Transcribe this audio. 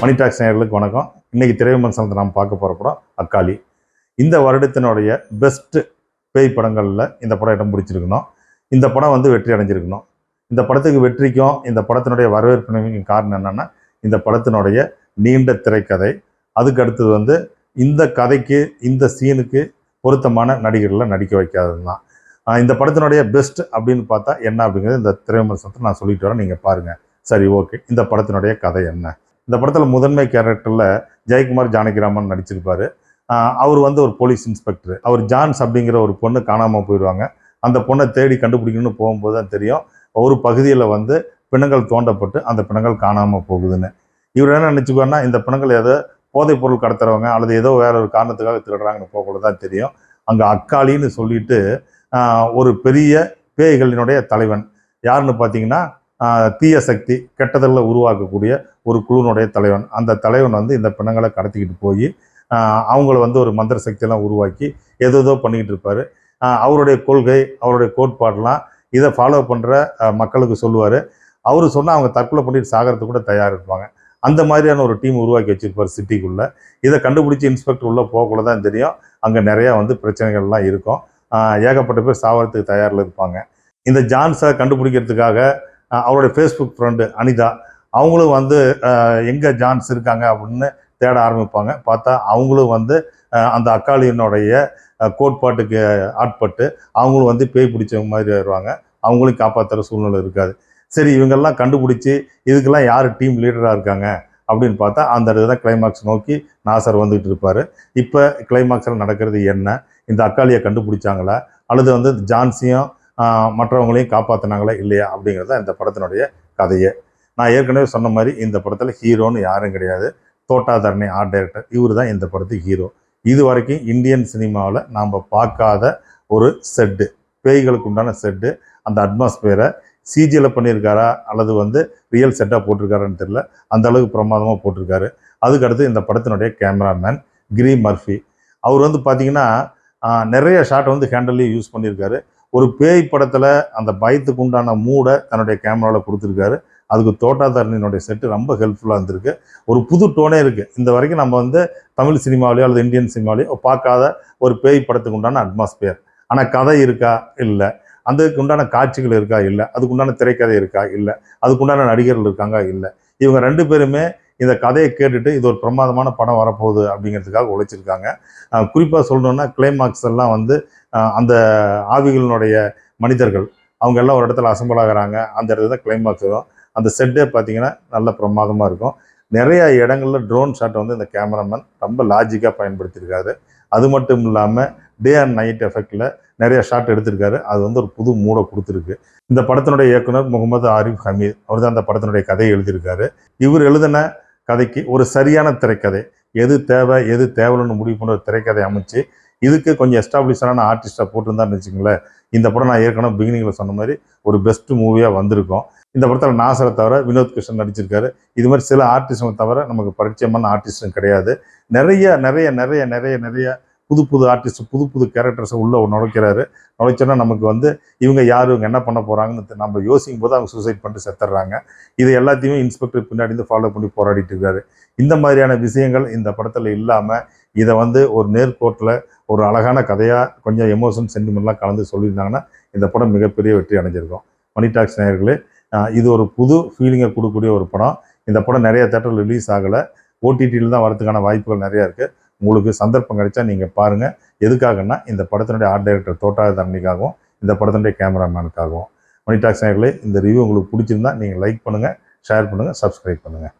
மணி tax நேயர்களுக்கு வணக்கம். இன்னைக்கு திரைவிமர்சனத்தை நாம் பார்க்க போகிற படம் அக்காளி. இந்த வருடத்தினுடைய பெஸ்ட்டு பேய் படங்களில் இந்த படம் இடம் பிடிச்சிருக்கணும். இந்த படம் வந்து வெற்றி அடைஞ்சிருக்கணும். இந்த படத்துக்கு வெற்றிக்கும் இந்த படத்தினுடைய வரவேற்பினைக்கும் காரணம் என்னென்னா இந்த படத்தினுடைய நீண்ட திரைக்கதை. அதுக்கு அடுத்தது வந்து இந்த கதைக்கு இந்த சீனுக்கு பொருத்தமான நடிகர்களை நடிக்க வைக்காதது தான். இந்த படத்தினுடைய பெஸ்ட் அப்படின்னு பார்த்தா என்ன அப்படிங்கிறது இந்த திரைவிமர்சனத்தை நான் சொல்லிட்டு வரேன். நீங்கள் பாருங்கள் சரி ஓகே இந்த படத்தினுடைய கதை என்ன? இந்த படத்தில் முதன்மை கேரக்டரில் ஜெயக்குமார் ஜானகிராமன் நடிச்சிருப்பார். அவர் வந்து ஒரு போலீஸ் இன்ஸ்பெக்டர் அவர் ஜான்ஸ் அப்படிங்கிற ஒரு பொண்ணு காணாமல் போயிடுவாங்க அந்த பொண்ணை தேடி கண்டுபிடிக்கணும்னு போகும்போது தான் தெரியும் ஒரு பகுதியில் வந்து பிணங்கள் தோண்டப்பட்டு அந்த பிணங்கள் காணாமல் போகுதுன்னு. இவர் என்ன நினச்சிக்குவாருன்னா இந்த பிணங்கள் ஏதோ போதைப் பொருள் கடத்துறவங்க அல்லது ஏதோ வேற ஒரு காரணத்துக்காக திருடுறாங்கன்னு போகக்குள்ள தான் தெரியும். அங்கே அக்காளின்னு சொல்லிட்டு ஒரு பெரிய பேய்களினுடைய தலைவன். யாருன்னு பார்த்தீங்கன்னா தீய சக்தி கெட்டதில் உருவாக்கக்கூடிய ஒரு குழுனுடைய தலைவன். அந்த தலைவன் வந்து இந்த பிணங்களை கடத்திக்கிட்டு போய் அவங்கள வந்து ஒரு மந்திர சக்தியெல்லாம் உருவாக்கி ஏதோ ஏதோ பண்ணிக்கிட்டு இருப்பார். அவருடைய கொள்கை அவருடைய கோட்பாடெலாம் இதை ஃபாலோ பண்ணுற மக்களுக்கு சொல்லுவார். அவர் சொன்னால் அவங்க தற்கொலை பண்ணிட்டு சாகிறதுக்கு கூட தயார் இருப்பாங்க. அந்த மாதிரியான ஒரு டீம் உருவாக்கி வச்சிருப்பார் சிட்டிக்குள்ளே. இதை கண்டுபிடிச்சி இன்ஸ்பெக்டர் உள்ளே போகக்குள்ள தான் தெரியும். அங்கே நிறையா வந்து பிரச்சனைகள்லாம் இருக்கும். ஏகப்பட்ட பேர் சாவறதுக்கு தயாரில் இருப்பாங்க. இந்த ஜான்ஸை கண்டுபிடிக்கிறதுக்காக அவருடைய ஃபேஸ்புக் ஃப்ரெண்டு அனிதா. அவங்களும் வந்து எங்கே ஜான்ஸ் இருக்காங்க அப்படின்னு தேட ஆரம்பிப்பாங்க. பார்த்தா அவங்களும் வந்து அந்த அக்காளியினுடைய கோட்பாட்டுக்கு ஆட்பட்டு அவங்களும் வந்து பேய் பிடிச்சவங்க மாதிரி வருவாங்க. அவங்களையும் காப்பாற்றுற சூழ்நிலை இருக்காது. சரி இவங்கெல்லாம் கண்டுபிடிச்சி இதுக்கெல்லாம் யார் டீம் லீடராக இருக்காங்க அப்படின்னு பார்த்தா அந்த இடத்துல கிளைமாக்ஸ் நோக்கி நாசர் வந்துகிட்டு இருப்பார். இப்போ கிளைமாக்ஸில் நடக்கிறது என்ன? இந்த அக்காளியை கண்டுபிடிச்சாங்களா? அல்லது வந்து ஜான்சியும் மற்றவங்களையும் காப்பாற்றினாங்களா இல்லையா அப்படிங்கிறது தான் இந்த படத்தினுடைய கதையே. நான் ஏற்கனவே சொன்ன மாதிரி இந்த படத்தில் ஹீரோன்னு யாரும் கிடையாது. தோட்டா தரணி ஆர்ட் டைரக்டர் இவர் தான் இந்த படத்துக்கு ஹீரோ இது வரைக்கும் இந்தியன் சினிமாவில் நாம் பார்க்காத ஒரு செட்டு பேய்களுக்கு உண்டான செட்டு அந்த அட்மாஸ்பியரை சிஜியில் பண்ணியிருக்காரா அல்லது வந்து ரியல் செட்டாக போட்டிருக்காரான்னு தெரியல. அந்த அளவுக்கு பிரமாதமாக போட்டிருக்காரு. அதுக்கடுத்து இந்த படத்தினுடைய கேமராமேன் கிரி மர்ஃபி அவர் வந்து பார்த்தீங்கன்னா நிறைய ஷாட் வந்து ஹேண்டல்லையும் யூஸ் பண்ணியிருக்காரு. ஒரு பேய் படத்தில் அந்த பயத்துக்கு உண்டான மூடை தன்னுடைய கேமராவில் கொடுத்துருக்காரு. அதுக்கு தோட்டா தரணியினுடைய செட்டு ரொம்ப ஹெல்ப்ஃபுல்லாக இருந்திருக்கு. ஒரு புது டோனே இருக்குது இந்த வரைக்கும் நம்ம வந்து தமிழ் சினிமாவிலையோ அல்லது இந்தியன் சினிமாவிலையோ பார்க்காத ஒரு பேய் படத்துக்கு உண்டான அட்மாஸ்பியர் ஆனால் கதை இருக்கா? இல்லை. அதுக்கு உண்டான காட்சிகள் இருக்கா? இல்லை. அதுக்குண்டான திரைக்கதை இருக்கா? இல்லை. அதுக்குண்டான நடிகர்கள் இருக்காங்க இல்லை. இவங்க ரெண்டு பேருமே இந்த கதையை கேட்டுட்டு இது ஒரு பிரமாதமான படம் வரப்போகுது அப்படிங்கிறதுக்காக உழைச்சிருக்காங்க. குறிப்பாக சொல்லணுன்னா கிளைமாக்ஸ் எல்லாம் வந்து அந்த ஆவிகளினுடைய மனிதர்கள் அவங்க எல்லாம் ஒரு இடத்துல அசம்பிள் அந்த இடத்துல தான் கிளைமாக்ஸ் வரும். அந்த செட்டே பார்த்தீங்கன்னா நல்ல பிரமாதமாக இருக்கும். நிறைய இடங்களில் ட்ரோன் ஷாட் வந்து இந்த கேமராமேன் ரொம்ப லாஜிக்காக பயன்படுத்தியிருக்காரு. அது மட்டும் இல்லாமல் டே அண்ட் நைட் எஃபெக்டில் நிறைய ஷாட் எடுத்திருக்காரு. அது வந்து ஒரு புது மூடை கொடுத்துருக்கு. இந்த படத்தினுடைய இயக்குனர் முகமது ஆரிஃப் ஹமீத் அவர் தான் அந்த படத்தினுடைய கதையை எழுதியிருக்காரு. இவர் எழுதின கதைக்கு ஒரு சரியான திரைக்கதை. எது தேவை எது தேவைன்னு முடிவு பண்ணுற திரைக்கதை அமைச்சு இதுக்கு கொஞ்சம் எஸ்டாப்ளிஷான ஆர்டிஸ்டாக போட்டிருந்தான்னு வச்சுங்களேன் இந்த படம் நான் ஏற்கனவே பிகினிங்கில் சொன்ன மாதிரி ஒரு பெஸ்ட் மூவியாக வந்திருக்கும். இந்த படத்தில் நாசரை தவிர வினோத் கிருஷ்ணன் நடிச்சிருக்காரு. இது மாதிரி சில ஆர்டிஸ்டுங்க தவிர நமக்கு பரிச்சயமான ஆர்டிஸ்டும் கிடையாது. நிறைய நிறைய நிறைய நிறைய நிறைய புது புது ஆர்டிஸ்ட் புது புது கேரக்டர்ஸை உள்ளே நுழைக்கிறாரு. நுழைச்சோன்னா நமக்கு வந்து இவங்க யார் இவங்க என்ன பண்ண போகிறாங்கன்னு நம்ம யோசிக்கும் போது அவங்க சூசைட் பண்ணிட்டு செத்துடுறாங்க இது எல்லாத்தையுமே இன்ஸ்பெக்டர் பின்னாடி இருந்து ஃபாலோ பண்ணி போராடிட்டு இருக்காரு. இந்த மாதிரியான விஷயங்கள் இந்த படத்தில் இல்லாமல் இதை வந்து ஒரு நேர்கோட்டில் ஒரு அழகான கதையாக கொஞ்சம் எமோஷன் சென்டிமெண்ட்லாம் கலந்து சொல்லியிருந்தாங்கன்னா இந்த படம் மிகப்பெரிய வெற்றி அடைஞ்சிருக்கும். மணி டாக்ஸ் நேயர்களே இது ஒரு புது ஃபீலிங்கை கொடுக்கக்கூடிய ஒரு படம். இந்த படம் நிறைய தேட்டரில் ரிலீஸ் ஆகலை. ஓடிடியில் தான் வரதுக்கான வாய்ப்புகள் நிறையா இருக்குது உங்களுக்கு சந்தர்ப்பம் கிடைச்சா நீங்கள் பாருங்கள் எதுக்காகன்னா இந்த படத்தினுடைய ஆர்ட் டைரக்டர் தோட்டா தரணிக்காகவும் இந்த படத்தினுடைய கேமராமேனுக்காகவும் மணி டாக்ஸ் இந்த ரிவ்யூ உங்களுக்கு பிடிச்சிருந்தா நீங்கள் லைக் பண்ணுங்கள் ஷேர் பண்ணுங்கள் சப்ஸ்கிரைப் பண்ணுங்கள்